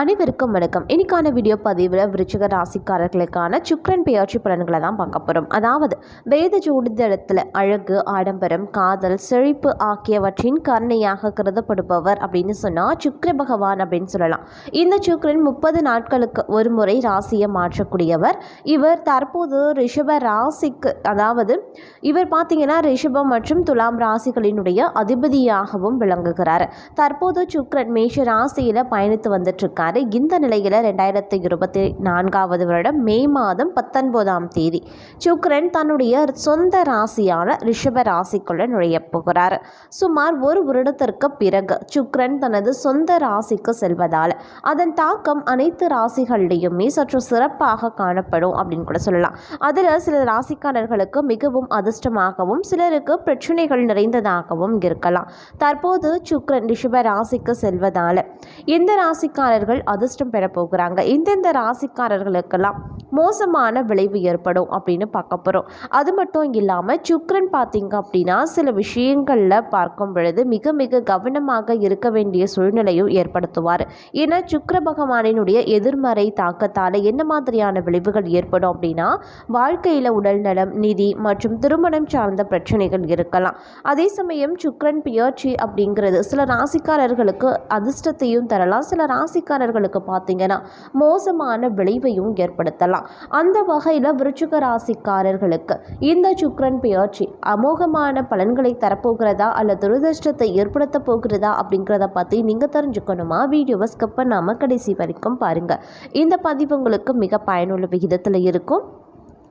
அனைவருக்கும் வணக்கம். இன்னைக்கான வீடியோ பதிவில் விருச்சிக ராசிக்காரர்களுக்கான சுக்ரன் பெயர்ச்சி பலன்களை தான் பார்க்க போகிறோம் அதாவது வேத ஜோதிடத்தில் அழகு ஆடம்பரம் காதல் செழிப்பு ஆகியவற்றின் கருணையாக கருதப்படுபவர் அப்படின்னு சொன்னால் சுக்ர பகவான் அப்படின்னு சொல்லலாம். இந்த சுக்ரன் முப்பது நாட்களுக்கு ஒரு முறை ராசியை மாற்றக்கூடியவர். இவர் தற்போது ரிஷப ராசிக்கு அதாவது இவர் பார்த்தீங்கன்னா ரிஷபம் மற்றும் துலாம் ராசிகளினுடைய அதிபதியாகவும் விளங்குகிறார். தற்போது சுக்ரன் மேஷ ராசியில் பயணித்து வந்துட்டு இருக்காரு இந்த நிலையில் ரெண்டாயிரத்தி இருபத்தி நான்காவது வருடம் மே மாதம் பத்தொன்பதாம் தேதி சுக்ரன் தன்னுடைய சொந்த ராசியான ரிஷப ராசிக்குள்ள நுழைய போகிறார். சுமார் ஒரு வருடத்திற்கு பிறகு சுக்ரன் தனது சொந்த ராசிக்கு செல்வதால் அதன் தாக்கம் அனைத்து ராசிகள்லையுமே சற்று சிறப்பாக காணப்படும் அப்படின்னு கூட சொல்லலாம். அதில் சில ராசிக்காரர்களுக்கு மிகவும் அதிர்ஷ்டமாகவும் சிலருக்கு பிரச்சனைகள் நிறைந்ததாகவும் இருக்கலாம். தற்போது சுக்ரன் ரிஷப ராசிக்கு செல்வதால் இந்த ராசிக்காரர்கள் அதிர்ஷ்டம் பெற போகிறாங்க. எந்தெந்த ராசிக்காரர்களுக்கெல்லாம் மோசமான விளைவு ஏற்படும் அப்படின்னு பார்க்க போகிறோம் அது மட்டும் இல்லாமல் சுக்ரன் பார்த்திங்க அப்படின்னா சில விஷயங்களில் பார்க்கும் பொழுது மிக மிக கவனமாக இருக்க வேண்டிய சூழ்நிலையும் ஏற்படுத்துவார். ஏன்னா சுக்ர பகவானினுடைய எதிர்மறை தாக்கத்தால் என்ன மாதிரியான விளைவுகள் ஏற்படும் அப்படின்னா வாழ்க்கையில் உடல்நலம் நிதி மற்றும் திருமணம் சார்ந்த பிரச்சனைகள் இருக்கலாம். அதே சமயம் சுக்ரன் பியர்ச்சி அப்படிங்கிறது சில ராசிக்காரர்களுக்கு அதிர்ஷ்டத்தையும் தரலாம். சில ராசிக்காரர்களுக்கு பார்த்திங்கன்னா மோசமான விளைவையும் ஏற்படுத்தலாம். அந்த வகையில் விருச்சிக ராசிக்காரர்களுக்கு இந்த சுக்ரன் பெயர்ச்சி அமோகமான பலன்களை தரப்போகிறதா அல்ல துரதிருஷ்டத்தை ஏற்படுத்த போகிறதா அப்படிங்கிறத பற்றி நீங்கள் தெரிஞ்சுக்கணுமா? வீடியோவை ஸ்கிப் பண்ணாமல் கடைசி வரைக்கும் பாருங்கள் இந்த பதிவு உங்களுக்கு மிக பயனுள்ள விகிதத்தில் இருக்கும்.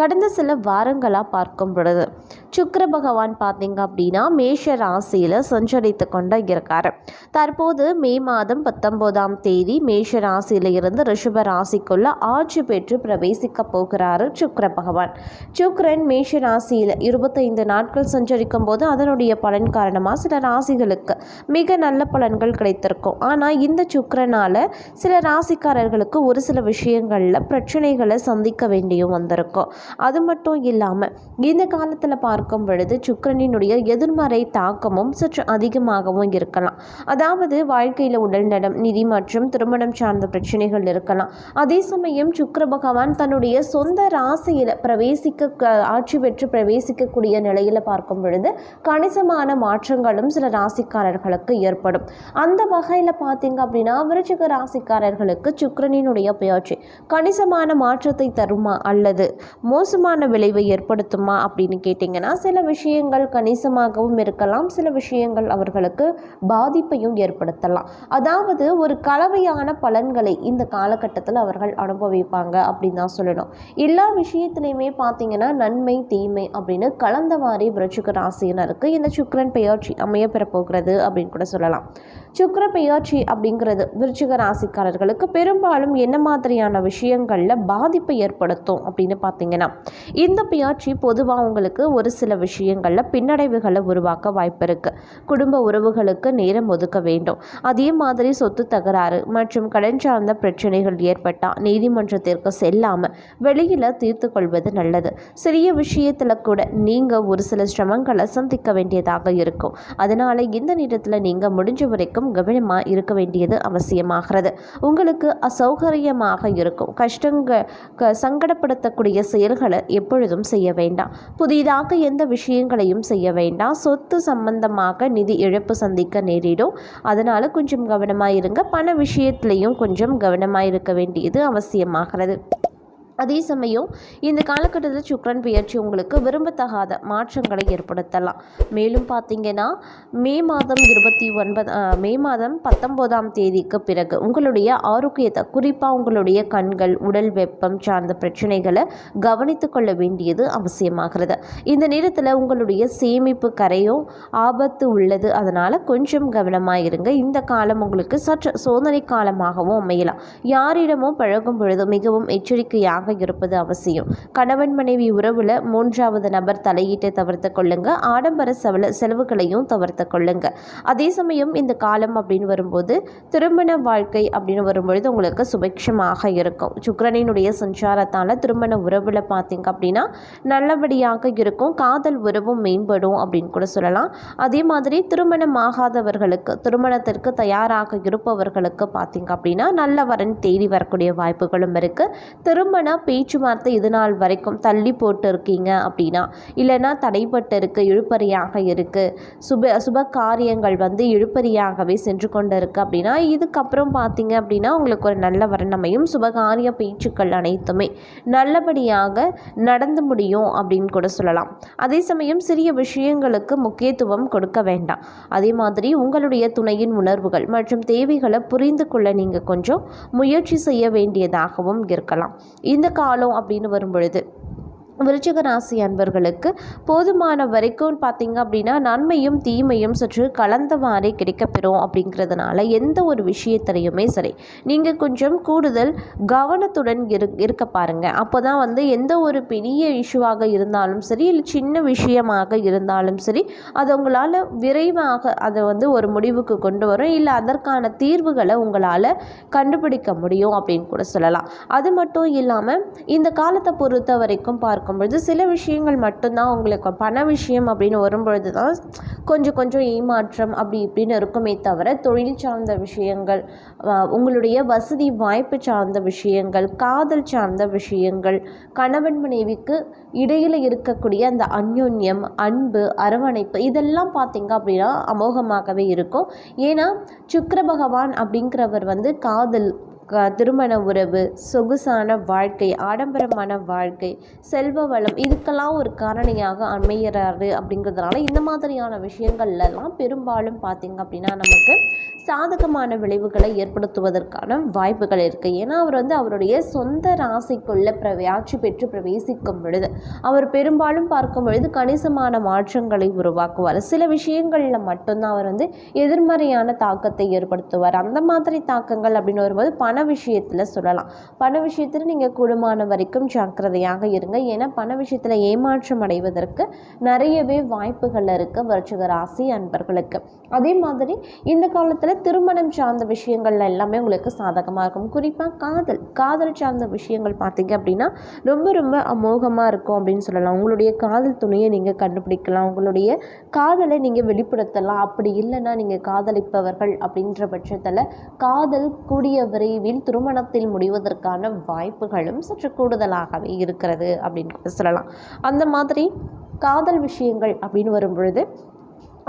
கடந்த சில வாரங்களாக பார்க்கும் பொழுது சுக்கர பகவான் பார்த்தீங்க அப்படின்னா மேஷ ராசியில் சஞ்சரித்து கொண்டு இருக்கார். தற்போது மே மாதம் பத்தொம்போதாம் தேதி மேஷ ராசியில் இருந்து ரிஷப ராசிக்குள்ள ஆட்சி பெற்று பிரவேசிக்க போகிறாரு சுக்கர பகவான். சுக்கரன் மேஷ ராசியில் இருபத்தைந்து நாட்கள் சஞ்சரிக்கும் போது அதனுடைய பலன் காரணமாக சில ராசிகளுக்கு மிக நல்ல பலன்கள் கிடைத்திருக்கும். ஆனால் இந்த சுக்கரனால் சில ராசிக்காரர்களுக்கு ஒரு சில விஷயங்களில் பிரச்சனைகளை சந்திக்க வேண்டியும் வந்திருக்கும். அது மட்டும் இல்லாமல் இந்த காலத்தில் பார்க்கும் பொழுது சுக்கரனினுடைய எதிர்மறை தாக்கமும் சற்று அதிகமாகவும் இருக்கலாம். அதாவது வாழ்க்கையில் உடல்நலம் நிதி மற்றும் திருமணம் சார்ந்த பிரச்சனைகள் இருக்கலாம். அதே சமயம் சுக்கர பகவான் தன்னுடைய சொந்த ராசியில் பிரவேசிக்க க- ஆட்சி பெற்று பிரவேசிக்கக்கூடிய நிலையில் பார்க்கும் பொழுது கணிசமான மாற்றங்களும் சில ராசிக்காரர்களுக்கு ஏற்படும். அந்த வகையில் பார்த்தீங்க அப்படின்னா விருச்சிக ராசிக்காரர்களுக்கு சுக்கரனினுடைய பெயர்ச்சி கணிசமான மாற்றத்தை தருமா அல்லது மோசமான விளைவை ஏற்படுத்துமா அப்படின்னு கேட்டிங்கன்னா சில விஷயங்கள் கணிசமாகவும் இருக்கலாம். சில விஷயங்கள் அவர்களுக்கு பாதிப்பையும் ஏற்படுத்தலாம். அதாவது ஒரு கலவையான பலன்களை இந்த காலகட்டத்தில் அவர்கள் அனுபவிப்பாங்க அப்படின்னு தான் சொல்லணும். எல்லா விஷயத்துலையுமே பார்த்தீங்கன்னா நன்மை தீமை அப்படின்னு கலந்தவாறே விருச்சிக ராசியினருக்கு இந்த சுக்கரன் பெயர்ச்சி அமைய பெறப்போகிறது அப்படின்னு கூட சொல்லலாம். சுக்கர பெயர்ச்சி அப்படிங்கிறது விருச்சிக ராசிக்காரர்களுக்கு பெரும்பாலும் என்ன மாதிரியான விஷயங்களில் பாதிப்பை ஏற்படுத்தும் அப்படின்னு பார்த்தீங்கன்னா இந்த பியாட்சி பொதுவாக உங்களுக்கு ஒரு சில விஷயங்களில் பின்னடைவுகளை உருவாக்க வாய்ப்பு இருக்குது குடும்ப உறவுகளுக்கு நேரம் ஒதுக்க வேண்டும். அதே மாதிரி சொத்து தகராறு மற்றும் கடன் சார்ந்த பிரச்சனைகள் ஏற்பட்டால் நீதிமன்றத்திற்கு செல்லாமல் வெளியில் தீர்த்து கொள்வது நல்லது. சிறிய விஷயத்தில் கூட நீங்கள் ஒரு சில சிரமங்களை சந்திக்க வேண்டியதாக இருக்கும். அதனால் இந்த நேரத்தில் நீங்கள் முடிஞ்ச வரைக்கும் கவனமாக இருக்க வேண்டியது அவசியமாகிறது. உங்களுக்கு அசௌகரியமாக இருக்கும். கஷ்டங்க சங்கடப்படுத்தக்கூடிய செயல் செயல்களை எப்பொழுதும் செய்ய வேண்டாம். புதிதாக எந்த விஷயங்களையும் செய்ய வேண்டாம். சொத்து சம்பந்தமாக நிதி இழப்பு சந்திக்க நேரிடும். அதனால் கொஞ்சம் கவனமாக இருங்க பண விஷயத்துலையும் கொஞ்சம் கவனமாக இருக்க வேண்டியது அவசியமாகிறது. அதே சமயம் இந்த காலகட்டத்தில் சுக்ரன் பயிற்சி உங்களுக்கு விரும்பத்தகாத மாற்றங்களை ஏற்படுத்தலாம். மேலும் பார்த்தீங்கன்னா மே மாதம் இருபத்தி ஒன்பது மே மாதம் பத்தொம்போதாம் தேதிக்கு பிறகு உங்களுடைய ஆரோக்கியத்தை குறிப்பாக உங்களுடைய கண்கள் உடல் வெப்பம் சார்ந்த பிரச்சனைகளை கவனித்து கொள்ள வேண்டியது அவசியமாகிறது. இந்த நேரத்தில் உங்களுடைய சேமிப்பு கரையும் ஆபத்து உள்ளது. அதனால் கொஞ்சம் கவனமாக இருங்க இந்த காலம் உங்களுக்கு சற்று சோதனை காலமாகவும் அமையலாம். யாரிடமும் பழகும் பொழுது மிகவும் எச்சரிக்கையாக நல்லபடியாக இருப்பது அவசியம். கணவன் மனைவி உறவில் மூன்றாவது நபர் தலையீட்டை தவிர்த்து கொள்ளுங்க. ஆடம்பர செவல செலவுகளையும் தவிர்த்து கொள்ளுங்க. அதே சமயம் இந்த காலம் அப்படின்னு வரும்போது திருமண வாழ்க்கை அப்படின்னு வரும்பொழுது உங்களுக்கு சுபிக்ஷமாக இருக்கும். சுக்கரனினுடைய சஞ்சாரத்தால் திருமண உறவில் பார்த்தீங்க அப்படின்னா நல்லபடியாக இருக்கும். காதல் உறவும் மேம்படும் அப்படின்னு கூட சொல்லலாம். அதே மாதிரி திருமணம் ஆகாதவர்களுக்கு திருமணத்திற்கு தயாராக இருப்பவர்களுக்கு பார்த்தீங்க அப்படின்னா நல்ல வரன் தேடி வரக்கூடிய வாய்ப்புகளும் இருக்குது திருமண பேச்சுவார்த்தை இது நாள் வரைக்கும் தள்ளி போட்டு இருக்கீங்க அப்படின்னா இல்லைன்னா தடைப்பட்டு இருக்கு. இழுப்பறியாக இருக்குது சுப சுப காரியங்கள் வந்து இழுப்பறியாகவே சென்று கொண்டு இருக்கு அப்படின்னா இதுக்கப்புறம் பார்த்தீங்க அப்படின்னா உங்களுக்கு ஒரு நல்ல வர்ணமையும் சுபகாரிய பேச்சுக்கள் அனைத்துமே நல்லபடியாக நடந்து முடியும் அப்படின்னு கூட சொல்லலாம். அதே சமயம் சிறிய விஷயங்களுக்கு முக்கியத்துவம் கொடுக்க வேண்டாம். அதே மாதிரி உங்களுடைய துணையின் உணர்வுகள் மற்றும் தேவைகளை புரிந்து கொள்ள நீங்கள் கொஞ்சம் முயற்சி செய்ய வேண்டியதாகவும் இருக்கலாம். இந்த காலம் அப்படின்னு வரும் பொழுது விருச்சிக ராசி அன்பர்களுக்கு போதுமான வரைக்கும் பார்த்தீங்க அப்படின்னா நன்மையும் தீமையும் சற்று கலந்தவாறே கிடைக்கப்பெறும் அப்படிங்கிறதுனால எந்த ஒரு விஷயத்திலையுமே சரி. நீங்கள் கொஞ்சம் கூடுதல் கவனத்துடன் இரு இருக்க பாருங்கள் அப்போ தான் வந்து எந்த ஒரு பெரிய இஷ்யூவாக இருந்தாலும் சரி இல்லை சின்ன விஷயமாக இருந்தாலும் சரி அது உங்களால் விரைவாக அதை வந்து ஒரு முடிவுக்கு கொண்டு வரும். இல்லை அதற்கான தீர்வுகளை உங்களால் கண்டுபிடிக்க முடியும் அப்படின்னு கூட சொல்லலாம். அது மட்டும் இல்லாமல் இந்த காலத்தை பொறுத்த வரைக்கும் பார்க்க பார்க்கும்பொழுது சில விஷயங்கள் மட்டும்தான் உங்களுக்கு பண விஷயம் அப்படின்னு வரும்பொழுது தான் கொஞ்சம் கொஞ்சம் ஏமாற்றம் அப்படி இப்படின்னு இருக்குமே தவிர தொழில் சார்ந்த விஷயங்கள் உங்களுடைய வசதி வாய்ப்பு சார்ந்த விஷயங்கள் காதல் சார்ந்த விஷயங்கள் கணவன் மனைவிக்கு இடையில் இருக்கக்கூடிய அந்த அந்யோன்யம் அன்பு அரவணைப்பு இதெல்லாம் பார்த்தீங்க அப்படின்னா அமோகமாகவே இருக்கும். ஏன்னா சுக்கர பகவான் அப்படிங்கிறவர் வந்து காதல் திருமண உறவு சொகுசான வாழ்க்கை ஆடம்பரமான வாழ்க்கை செல்வ வளம் இதுக்கெல்லாம் ஒரு காரணியாக அமையிறாரு அப்படிங்கிறதுனால இந்த மாதிரியான விஷயங்கள்லாம் பெரும்பாலும் பார்த்தீங்க அப்படின்னா நமக்கு சாதகமான விளைவுகளை ஏற்படுத்துவதற்கான வாய்ப்புகள் இருக்குது ஏன்னா அவர் வந்து அவருடைய சொந்த ராசிக்குள்ள பிரவியாட்சி பெற்று பிரவேசிக்கும் பொழுது அவர் பெரும்பாலும் பார்க்கும் பொழுது கணிசமான மாற்றங்களை உருவாக்குவார். சில விஷயங்களில் மட்டும்தான் அவர் வந்து எதிர்மறையான தாக்கத்தை ஏற்படுத்துவார். அந்த மாதிரி தாக்கங்கள் அப்படின்னு வரும்போது பண விஷயத்தில் சொல்லலாம். பண விஷயத்தில் நீங்கள் கூடுமான வரைக்கும் ஜாக்கிரதையாக இருங்க. ஏன்னா பண விஷயத்தில் ஏமாற்றம் அடைவதற்கு நிறையவே வாய்ப்புகள் இருக்குது வருஷக ராசி அன்பர்களுக்கு. அதே மாதிரி இந்த காலத்தில் திருமணம் சார்ந்த விஷயங்கள்ல எல்லாமே உங்களுக்கு சாதகமாக இருக்கும். குறிப்பாக காதல் காதல் சார்ந்த விஷயங்கள் பார்த்தீங்க அப்படின்னா ரொம்ப ரொம்ப அமோகமாக இருக்கும் அப்படின்னு சொல்லலாம். உங்களுடைய காதல் துணையை நீங்கள் கண்டுபிடிக்கலாம். உங்களுடைய காதலை நீங்கள் வெளிப்படுத்தலாம். அப்படி இல்லைன்னா நீங்கள் காதலிப்பவர்கள் அப்படின்ற பட்சத்தில் காதல் கூடிய விரைவில் திருமணத்தில் முடிவதற்கான வாய்ப்புகளும் சற்று கூடுதலாகவே இருக்கிறது அப்படின்னு சொல்லலாம். அந்த மாதிரி காதல் விஷயங்கள் அப்படின்னு வரும் பொழுது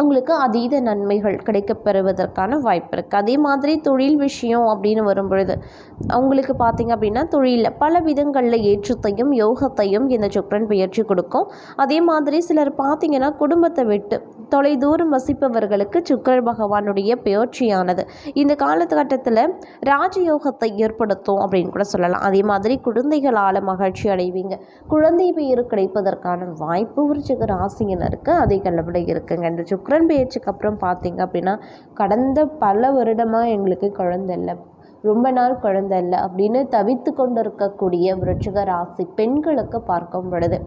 உங்களுக்கு அதீத நன்மைகள் கிடைக்கப்பெறுவதற்கான வாய்ப்பு இருக்குது அதே மாதிரி தொழில் விஷயம் அப்படின்னு வரும்பொழுது அவங்களுக்கு பார்த்திங்க அப்படின்னா தொழிலில் பல விதங்களில் ஏற்றத்தையும் யோகத்தையும் இந்த சுக்ரன் பயிற்சி கொடுக்கும். அதே மாதிரி சிலர் பார்த்திங்கன்னா குடும்பத்தை விட்டு தொலைதூரம் வசிப்பவர்களுக்கு சுக்கர பகவானுடைய பெயர்ச்சியானது இந்த காலகட்டத்தில் ராஜயோகத்தை ஏற்படுத்தும் அப்படின்னு கூட சொல்லலாம். அதே மாதிரி குழந்தைகளால் மகிழ்ச்சி அடைவீங்க. குழந்தை பெயர் கிடைப்பதற்கான வாய்ப்பு விருச்சிக ராசியினருக்கு அதிக அளவில் இருக்குங்க. இந்த உக்ரைன் பெயர்ச்சிக்கு அப்புறம் பார்த்திங்க அப்படின்னா கடந்த பல வருடமாக எங்களுக்கு குழந்தை இல்லை. ரொம்ப நாள் குழந்தை இல்லை அப்படின்னு தவித்து கொண்டிருக்கக்கூடிய விருச்சிக ராசி பெண்களுக்கு பார்க்கும் பொழுது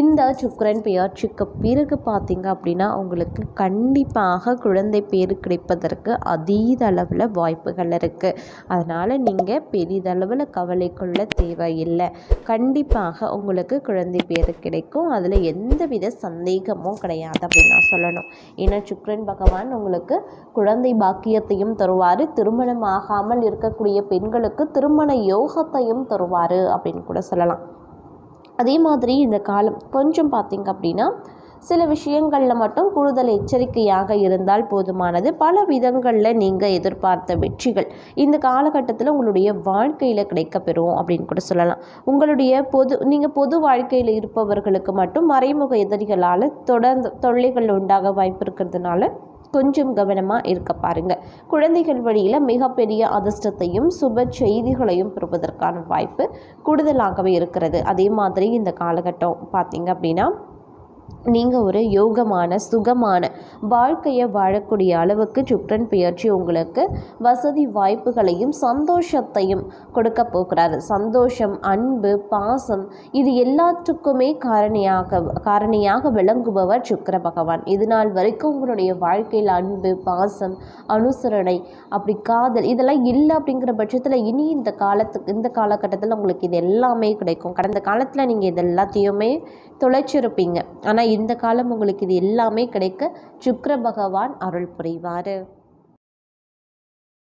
இந்த சுக்கரன் பெயர்ச்சிக்கு பிறகு பார்த்தீங்க அப்படின்னா உங்களுக்கு கண்டிப்பாக குழந்தை பேர் கிடைப்பதற்கு அதீத அளவில் வாய்ப்புகள் இருக்குது அதனால் நீங்கள் பெரிதளவில் கவலை கொள்ள தேவையில்லை. கண்டிப்பாக உங்களுக்கு குழந்தை பேர் கிடைக்கும். அதில் எந்தவித சந்தேகமும் கிடையாது அப்படின்னு நான் சொல்லணும். ஏன்னா சுக்ரன் பகவான் உங்களுக்கு குழந்தை பாக்கியத்தையும் தருவார். திருமணம் ஆகாமல் இருக்கக்கூடிய பெண்களுக்கு திருமண யோகத்தையும் தருவார் அப்படின்னு கூட சொல்லலாம். அதே மாதிரி இந்த காலம் கொஞ்சம் பார்த்திங்க அப்படின்னா சில விஷயங்களில் மட்டும் கூடுதல் எச்சரிக்கையாக இருந்தால் போதுமானது. பல விதங்களில் நீங்கள் எதிர்பார்த்த வெற்றிகள் இந்த காலகட்டத்தில் உங்களுடைய வாழ்க்கையில் கிடைக்கப்பெறும் அப்படின்னு கூட சொல்லலாம். உங்களுடைய பொது நீங்கள் பொது வாழ்க்கையில் இருப்பவர்களுக்கு மட்டும் மறைமுக எதிரிகளால் தொடர்ந்து தொல்லைகள் உண்டாக வாய்ப்பு இருக்கிறதுனால கொஞ்சம் கவனமாக இருக்க பாருங்க. குழந்தைகள் வழியில் மிகப்பெரிய அதிர்ஷ்டத்தையும் சுப செய்திகளையும் பெறுவதற்கான வாய்ப்பு கூடுதலாகவே இருக்கிறது. அதே மாதிரி இந்த காலகட்டம் பார்த்தீங்க அப்படின்னா நீங்கள் ஒரு யோகமான சுகமான வாழ்க்கையை வாழக்கூடிய அளவுக்கு சுக்ரன் பெயர்ச்சி உங்களுக்கு வசதி வாய்ப்புகளையும் சந்தோஷத்தையும் கொடுக்க போகிறாரு. சந்தோஷம் அன்பு பாசம் இது எல்லாத்துக்குமே காரணியாக காரணியாக விளங்குபவர் சுக்கர பகவான். இது நாள் வரைக்கும் உங்களுடைய வாழ்க்கையில் அன்பு பாசம் அனுசரணை அப்படி காதல் இதெல்லாம் இல்லை அப்படிங்கிற பட்சத்தில் இனி இந்த காலத்துக்கு இந்த காலகட்டத்தில் உங்களுக்கு இது எல்லாமே கிடைக்கும். கடந்த காலத்தில் நீங்கள் இது எல்லாத்தையுமே தொலைச்சிருப்பீங்க. ஆனால் ஆனால் இந்த காலம் உங்களுக்கு இது எல்லாமே கிடைக்க சுக்கர பகவான் அருள் புரிவார்.